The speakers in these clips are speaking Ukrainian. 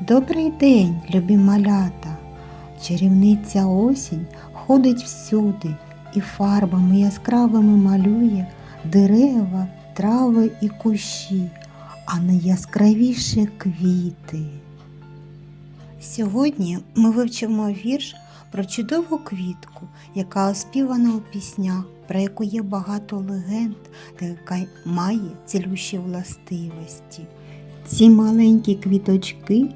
Добрий день, любі малята. Чарівниця осінь ходить всюди і фарбами яскравими малює дерева, трави і кущі, а найяскравіше квіти. Сьогодні ми вивчимо вірш про чудову квітку, яка оспівана у піснях, про яку є багато легенд та яка має цілющі властивості. Ці маленькі квіточки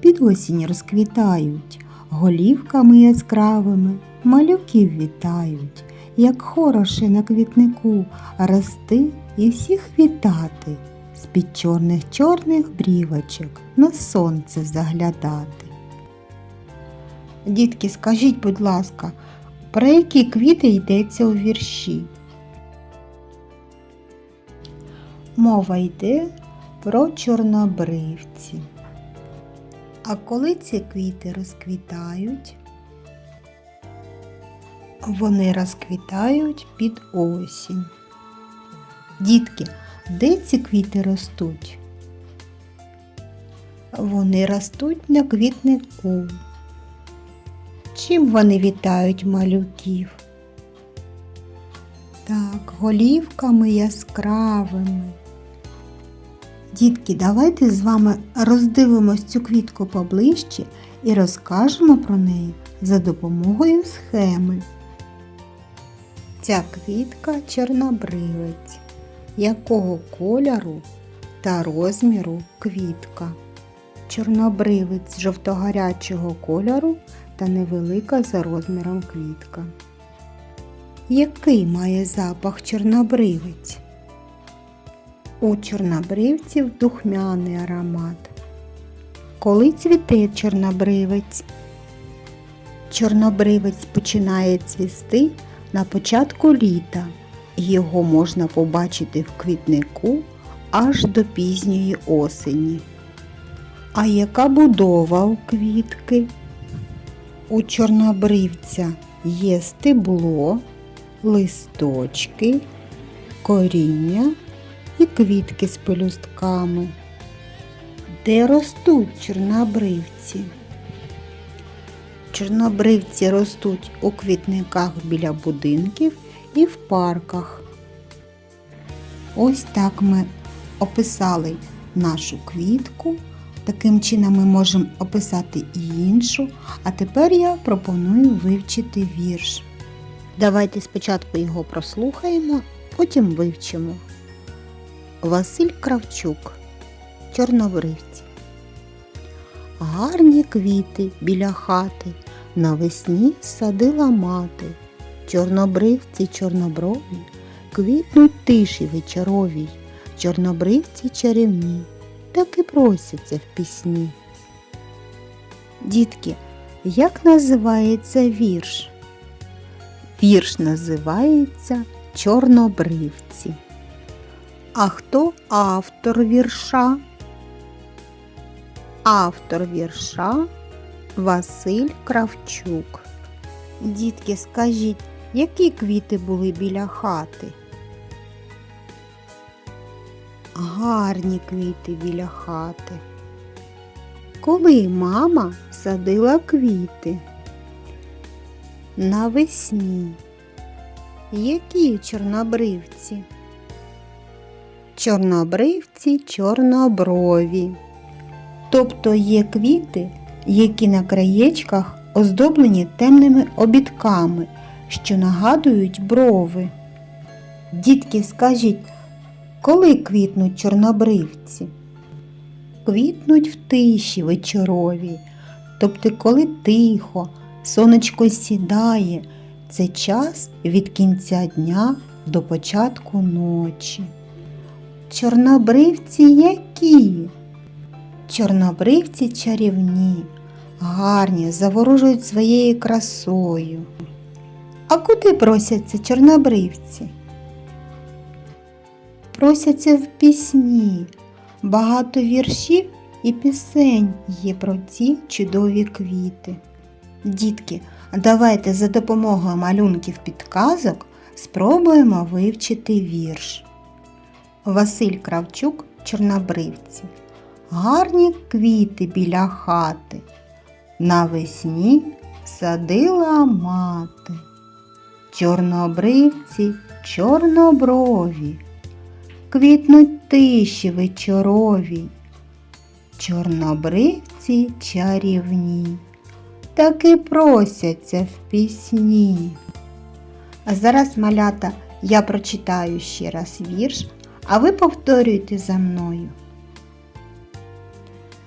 під осінь розквітають, голівками яскравими малюків вітають, як хороше на квітнику рости і всіх вітати, з-під чорних чорних брівочок на сонце заглядати. Дітки, скажіть, будь ласка, про які квіти йдеться у вірші? Мова йде про чорнобривці. А коли ці квіти розквітають? Вони розквітають під осінь. Дітки, де ці квіти ростуть? Вони ростуть на квітнику. Чим вони вітають малюків? Так, голівками яскравими. Дітки, давайте з вами роздивимось цю квітку поближче і розкажемо про неї за допомогою схеми. Ця квітка чорнобривець. Якого кольору та розміру квітка? Чорнобривець жовтогарячого кольору та невелика за розміром квітка. Який має запах чорнобривець? У чорнобривців духмяний аромат. Коли цвіте чорнобривець? Чорнобривець починає цвісти на початку літа. Його можна побачити в квітнику аж до пізньої осені. А яка будова у квітки? У чорнобривця є стебло, листочки, коріння і квітки з пелюстками. Де ростуть чорнобривці? Чорнобривці ростуть у квітниках біля будинків і в парках. Ось так ми описали нашу квітку. Таким чином ми можемо описати і іншу. А тепер я пропоную вивчити вірш. Давайте спочатку його прослухаємо, потім вивчимо. Василь Кравчук. Чорнобривці. Гарні квіти біля хати навесні садила мати. Чорнобривці чорноброві, квітнуть тиші вечоровій, чорнобривці чарівні, так і просяться в пісні. Дітки, як називається вірш? Вірш називається Чорнобривці. А хто автор вірша? Автор вірша Василь Кравчук. Дітки, скажіть, які квіти були біля хати? Гарні квіти біля хати. Коли мама садила квіти? Навесні. Які чорнобривці? Чорнобривці чорноброві. Тобто є квіти, які на краєчках оздоблені темними обідками, що нагадують брови. Дітки, скажіть, коли квітнуть чорнобривці? Квітнуть в тиші вечорові, тобто коли тихо, сонечко сідає, це час від кінця дня до початку ночі. Чорнобривці які? Чорнобривці чарівні, гарні, заворожують своєю красою. А куди просяться чорнобривці? Просяться в пісні. Багато віршів і пісень є про ці чудові квіти. Дітки, давайте за допомогою малюнків підказок спробуємо вивчити вірш. Василь Кравчук Чорнобривці. гарні квіти біля хати. Навесні садила мати. Чорнобривці, чорноброві, квітнуть тиші вечорові. Чорнобривці чарівні, таки просяться в пісні. А зараз, малята, я прочитаю ще раз вірш, а ви повторюйте за мною.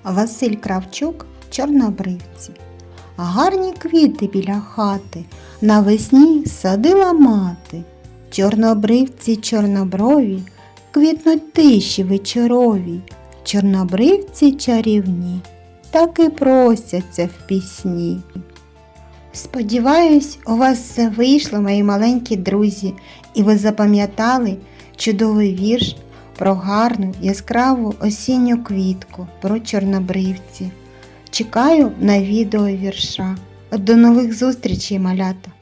Василь Кравчук Чорнобривці. Гарні квіти біля хати навесні садила мати. Чорнобривці чорноброві, квітнуть тиші вечорові, чорнобривці чарівні, так і просяться в пісні. Сподіваюсь, у вас все вийшло, мої маленькі друзі, і ви запам'ятали чудовий вірш про гарну яскраву осінню квітку, про чорнобривці. Чекаю на відео вірша. До нових зустрічей, малята!